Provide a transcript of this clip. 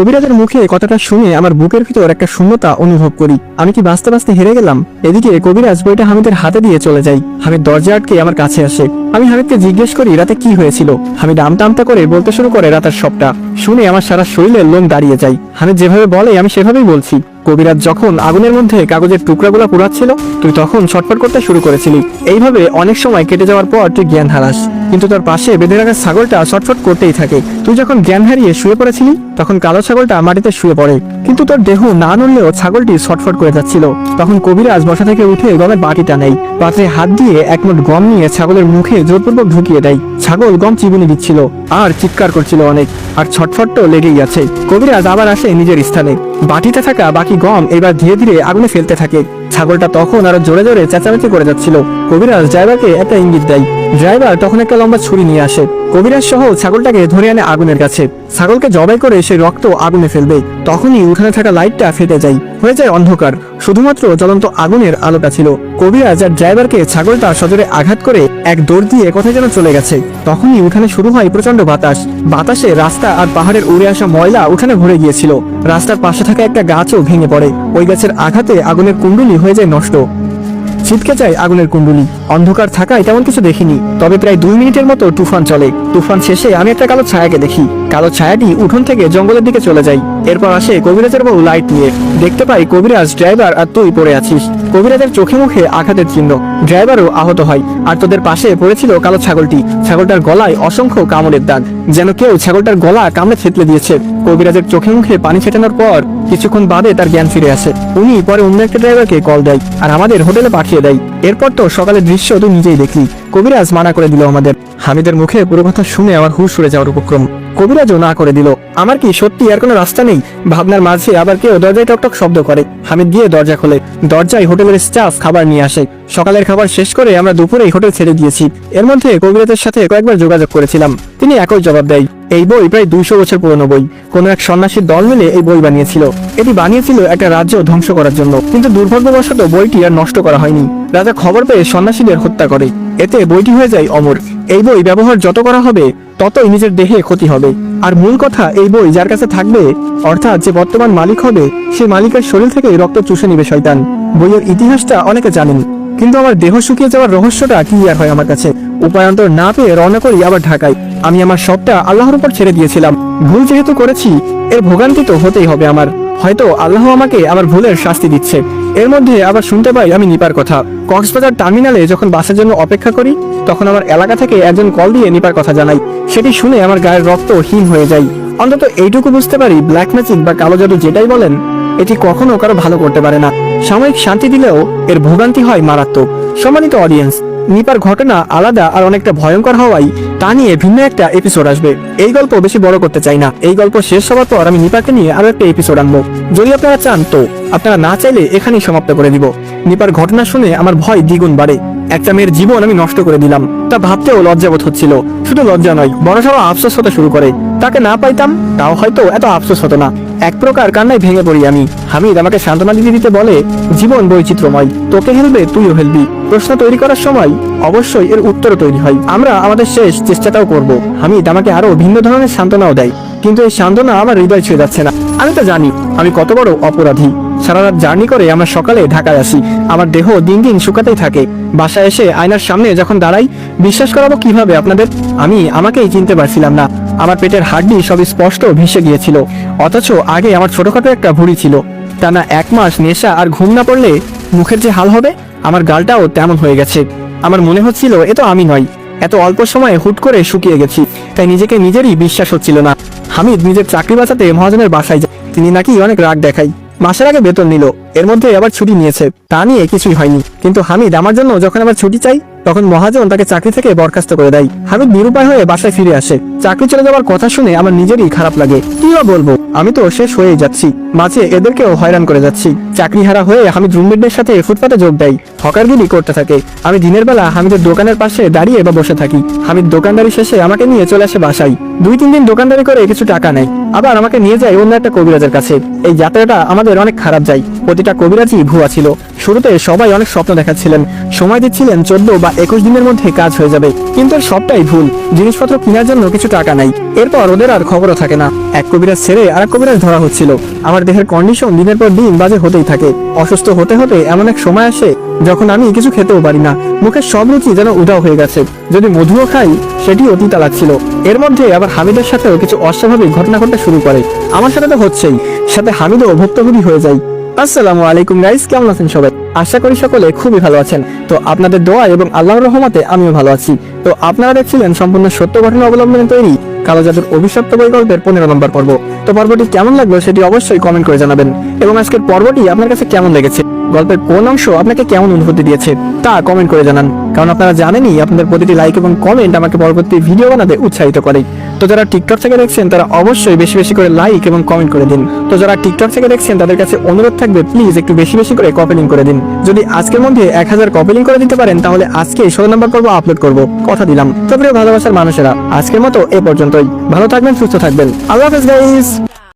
কবিরাজের মুখে কথাটা শুনে আমার বুকের ভিতর একটা শূন্যতা অনুভব করি। আমি কি বাঁচতে বাঁচতে হেরে গেলাম? এদিকে কবিরাজ বইটা হামিদের হাতে দিয়ে চলে যাই হামিদ দরজা আটকে আমার কাছে আসে। আমি হামিদকে জিজ্ঞেস করি, রাতে কি হয়েছিল? হামিদ আমতা আমতা করে বলতে শুরু করে রাতের সবটা। শুনে আমার সারা শরীরের লোম দাঁড়িয়ে যায়। হামিদ যেভাবে বলে, আমি সেভাবেই বলছি। কবিরাজ যখন আগুনের মধ্যে কাগজের টুকরাগুলো পুরাচ্ছিল তুই তখন ছটফট করতে শুরু করেছিলি। এইভাবে অনেক সময় কেটে যাওয়ার পর তুই জ্ঞান হারাস। কিন্তু তার পাশে বেঁধে রাখা ছাগলটা ছটফট করতেই থাকে। তুই যখন জ্ঞান হারিয়ে শুয়ে পড়েছিলি, তখন কালো ছাগলটা মাটিতে শুয়ে পড়ে। কিন্তু তোর দেহ না নড়লেও ছাগলটি ছটফট করে যাচ্ছিল। তখন কবিরাজ বসা থেকে উঠে গমের বাটিটা নেয়। পাত্রে হাত দিয়ে এক মুঠ গম নিয়ে ছাগলের মুখে জোরপূর্বক ঢুকিয়ে দেয়। ছাগল গম চিবুনি দিচ্ছিল, আর চিৎকার করছিল অনেক। আর ছটফটও লেগেই আছে। কবিরাজ আবার আসে নিজের স্থানে। বাটিতে থাকা বাকি গম এবার ধীরে ধীরে আগুনে ফেলতে থাকে। ছাগলটা তখন আরও জোরে জোরে চেঁচামেচি করে যাচ্ছিল। কবিরাজ ড্রাইভারকে একটা ইঙ্গিত দেয়। ড্রাইভার তখন একটা লম্বা ছুরি নিয়ে আসে। কবিরাজ সহ ছাগলটাকে ধরে আনে আগুনের কাছে। ছাগলকে জবাই করে সে রক্ত আগুনে ফেলবে। তখনই উঠানে থাকা লাইটটা ফেটে যায়। হয়ে যায় অন্ধকার। শুধুমাত্র জ্বলন্ত আগুনের আলোটা ছিল। কবিরাজ আর ড্রাইভারকে ছাগলটা সজোরে আঘাত করে এক দৌড় দিয়ে কোথায় যেন চলে গেছে। তখনই উঠানে শুরু হয় প্রচণ্ড বাতাস। বাতাসে রাস্তা আর পাহাড়ের উড়ে আসা ময়লা উঠানে ভরে গিয়েছিল। রাস্তার পাশে থাকা একটা গাছও ভেঙে পড়ে। ওই গাছের আঘাতে আগুনের কুণ্ডলি হয়ে যায় নষ্ট। ছিটকে যায় আগুনের কুণ্ডলি। অন্ধকার থাকায় তেমন কিছু দেখিনি। তবে প্রায় দুই মিনিটের মতো তুফান চলে। তুফান শেষে আমি একটা কালো ছায়াকে দেখি। কালো ছায়াটি উঠোন থেকে জঙ্গলের দিকে চলে যায়। এরপর আসে কবিরাজের বউ লাইট নিয়ে। দেখতে পাই কবিরাজ, ড্রাইভার আর তুই পড়ে আছিস। কবিরাজের চোখে মুখে আঘাতের চিহ্ন। ড্রাইভারও আহত হয়। আর তোদের পাশে পড়েছিল কালো ছাগলটি। ছাগলটার গলায় অসংখ্য কামড়ের দাগ। যেন কেউ ছাগলটার গলা কামড়ে থেতলে দিয়েছে। কবিরাজের চোখে মুখে পানি ছেটানোর পর কিছুক্ষণ বাদে তার জ্ঞান ফিরে আসে। উনি পরে অন্য একটা ড্রাইভারকে কল দেয় আর আমাদের হোটেলে পাঠিয়ে দেয়। এরপর তো সকালের দৃশ্য তুই নিজেই দেখলি। কবিরাজ মানা করে দিল আমাদের। হামিদের মুখে পুরো কথা শুনে আমার হুশ উড়ে যাওয়ার উপক্রম। কবিরাজও না করে দিল। আমার কি সত্যি আর কোনো রাস্তা নেই? ভাবনার মাঝে আবার কেউ দরজায় টকটক শব্দ করে। হামিদ গিয়ে দরজা খোলে। দরজায় হোটেলের স্টাফ খাবার নিয়ে আসে। সকালের খাবার শেষ করে আমরা দুপুরেই হোটেল ছেড়ে দিয়েছি এর মধ্যে কবিরাজের সাথে কয়েকবার যোগাযোগ করেছিলাম। তিনি একই জবাব দেয়, এই বই প্রায় দুইশো বছর পুরনো বই। কোন এক সন্ন্যাসীর দল মিলে এই বই বানিয়েছিল। এটি বানিয়েছিল একটা রাজ্য ধ্বংস করার জন্য। কিন্তু দুর্ভাগ্যবশত বইটি আর নষ্ট করা হয়নি। রাজা খবর পেয়ে সন্ন্যাসীদের হত্যা করে। এতে বইটি হয়ে যায় অমর। এই বই ব্যবহার যত করা হবে, ততই নিজের দেহে ক্ষতি হবে। আর মূল কথা, এই বই যার কাছে থাকবে, অর্থাৎ যে বর্তমান মালিক হবে, সে মালিকের শরীর থেকে রক্ত চুষে নিবে শয়তান। বইয়ের ইতিহাসটা অনেকে জানেন, কিন্তু আমার দেহ শুকিয়ে যাওয়ার রহস্যটা ক্লিয়ার হয় আমার কাছে? উপায়ন্তর না পেয়ে রওনা করি আবার ঢাকায়। আমি আমার সবটা আল্লাহর উপর ছেড়ে দিয়েছিলাম। ভুল যেহেতু করেছি, এর ভোগান্তি তো হতেই হবে আমার। হয়তো আল্লাহ আমাকে আমার ভুলের শাস্তি দিচ্ছে। এর মধ্যে আবার শুনতে পাই আমি নিপার কথা। কক্সবাজার টার্মিনালে যখন বাসের জন্য অপেক্ষা করি, তখন আমার এলাকা থেকে একজন কল দিয়ে নিপার কথা জানাই। সেটি শুনে আমার গায়ের রক্ত হীন হয়ে যায়। অন্তত এইটুকু বুঝতে পারি ব্ল্যাক ম্যাজিক বা কালো জাদু যেটাই বলেন, এটি কখনো কারও ভালো করতে পারে না। সাময়িক শান্তি দিলেও এর ভোগান্তি হয় মারাত্মক। সম্মানিত অডিয়েন্স নিপার ঘটনা আলাদা আর অনেকটা ভয়ঙ্কর হওয়ায় তা নিয়ে ভিন্ন একটা এপিসোড আসবে। এই গল্প বেশি বড় করতে চাই না। এই গল্প শেষ হওয়ার পর আমি নিপাকে নিয়ে আরও একটা এপিসোড আনব। যদি আপনারা চান তো, আপনারা না চাইলে এখানেই সমাপ্ত করে দিব। নিপার ঘটনা শুনে আমার ভয় দ্বিগুণ বাড়ে। একটা মেয়ের জীবন আমি নষ্ট করে দিলাম। তা ভাবতেও লজ্জাবোধ হচ্ছিল। শুধু লজ্জা নয় বড় সড়ো আফসোস হতে শুরু করে। তাকে না পাইতাম, তাও হয়তো এত আফসোস হতো না। এক প্রকার কান্নায় ভেঙে পড়ি আমি। হামিদ আমাকে সান্ত্বনা দিতে দিতে বলে, জীবন বৈচিত্র্যময়, তোকে হেলবে, তুইও হেলবি। প্রশ্ন তৈরি করার সময় অবশ্যই এর উত্তরও তৈরি হয়। আমরা আমাদের শেষ চেষ্টাটাও করব। হামিদ আমাকে আরও ভিন্ন ধরনের সান্ত্বনাও দেয়, কিন্তু এই সান্ত্বনা আমার হৃদয় ছুঁয়ে যাচ্ছে না। আমি তো জানি, আমি কত বড় অপরাধী। সারা রাত জার্নি করে আমরা সকালে ঢাকায় আসি। আমার দেহ দিন দিন শুকাতেই থাকে। বাসায় এসে আয়নার সামনে যখন দাঁড়াই বিশ্বাস করাবো কীভাবে? আপনাদের, আমি আমাকেই চিনতে পারছিলাম না। আমার পেটের হাড্ডি সব স্পষ্ট ভেসে গিয়েছিল। অথচ আগে আমার ছোটখাটো একটা ভুঁড়ি ছিল। টানা এক মাস নেশা আর ঘুম না পড়লে মুখের যে হাল হবে, আমার গালটাও তেমন হয়ে গেছে। আমার মনে হচ্ছিল, এ তো আমি নয়। এত অল্প সময়ে হুট করে শুকিয়ে গেছি। তাই নিজেকে নিজেরই বিশ্বাস হচ্ছিল না। হামিদ নিজের চাকরি বাঁচাতে মহাজনের বাসায় যায়। তিনি নাকি অনেক রাগ দেখায়। মাসের আগে বেতন নিল। এর মধ্যে আবার ছুটি নিয়েছে। তা নিয়ে কিছুই হয়নি। কিন্তু হামিদ আমার জন্য যখন আবার ছুটি চাই তখন মহাজন তাকে চাকরি থেকে বরখাস্ত করে দেয়। হামিদ নিরুপায় হয়ে বাসায় ফিরে আসে। চাকরি চলে যাওয়ার কথা শুনে আমার নিজেরই খারাপ লাগে। কি বলব? আমি তো শেষ হয়েই যাচ্ছি। মাঝে এদেরকেও হয়রান করে যাচ্ছি। চাকরি হারা হয়ে হামিদ রুমমেটদের সাথে ফুটপাতে যোগ দেয়। হকারগিরি করতে থাকে। আমি দিনের বেলা হামিদের দোকানের পাশে দাঁড়িয়ে বা বসে থাকি। হামিদ দোকানদারি শেষে আমাকে নিয়ে চলে আসে বাসায়। দুই তিন দিন দোকানদারি করে কিছু টাকা নেয়। আবার আমাকে নিয়ে যায় অন্য একটা কবিরাজের কাছে। এই যাত্রাটা আমাদের অনেক খারাপ যায়। প্রতিটা কবিরাজই ভুয়া ছিল। শুরুতে সবাই অনেক স্বপ্ন দেখাচ্ছিলেন। সময় দিচ্ছিলেন চোদ্দ বা একুশ দিনের মধ্যে কাজ হয়ে যাবে। কিন্তু সবটাই ভুল। জিনিসপত্র কেনার জন্য কিছু টাকা নাই। এরপর ওদের আর খবরও থাকে না। এক কবিরাজ ছেড়ে আর এক কবিরাজ ধরা হচ্ছিল। আমার দেহের কন্ডিশন দিনের পর দিন বাজে হতেই থাকে। অসুস্থ হতে হতে এমন এক সময় আসে যখন আমি কিছু খেতেও পারি না। মুখের সব রুচি যেন উধাও হয়ে গেছে। যদি মধুও খাই সেটি অতিতা লাগছিল। এর মধ্যে আবার হামিদের সাথেও কিছু অস্বাভাবিক ঘটনা ঘটতে শুরু করে। আমার সাথে তো হচ্ছেই। সাথে হামিদও ভুক্তভোগী হয়ে যায়। আসসালামু আলাইকুম গাইস কেমন আছেন সবাই? আশা করি সকলে খুবই ভালো আছেন। তো আপনাদের দোয়া এবং আল্লাহর রহমতে আমিও ভালো আছি। তো আপনারা দেখছিলেন সম্পূর্ণ সত্য ঘটনা অবলম্বনে তৈরি কালো জাদুর অভিশপ্ত বৈকল্পের পনেরো নম্বর পর্ব। তো পর্বটি কেমন লাগল সেটি অবশ্যই কমেন্ট করে জানাবেন। এবং আজকের পর্বটি আপনার কাছে কেমন লেগেছে? গল্পের কোন অংশ আপনাকে কেমন অনুভূতি দিয়েছে তা কমেন্ট করে জানান। কারণ আপনারা জানেনই, আপনাদের প্রতিটি লাইক এবং কমেন্ট আমাকে পরবর্তী ভিডিও বানাতে উৎসাহিত করে। তো যারা টিকটক থেকে দেখছেন, তারা অবশ্যই বেশি বেশি করে লাইক এবং কমেন্ট করে দিন। তো যারা টিকটক থেকে দেখছেন, তাদের কাছে অনুরোধ থাকবে প্লিজ একটু বেশি বেশি করে কপিলিং করে দিন। যদি আজকের মধ্যে এক হাজার কপিলিং করে দিতে পারেন, তাহলে আজকে ষোলো নম্বর পর্ব আপলোড করব। কথা দিলাম। তো প্রিয় ভালোবাসার মানুষেরা, আজকের মতো এ পর্যন্তই। ভালো থাকবেন, সুস্থ থাকবেন। আল্লাহ হাফেজ গাইস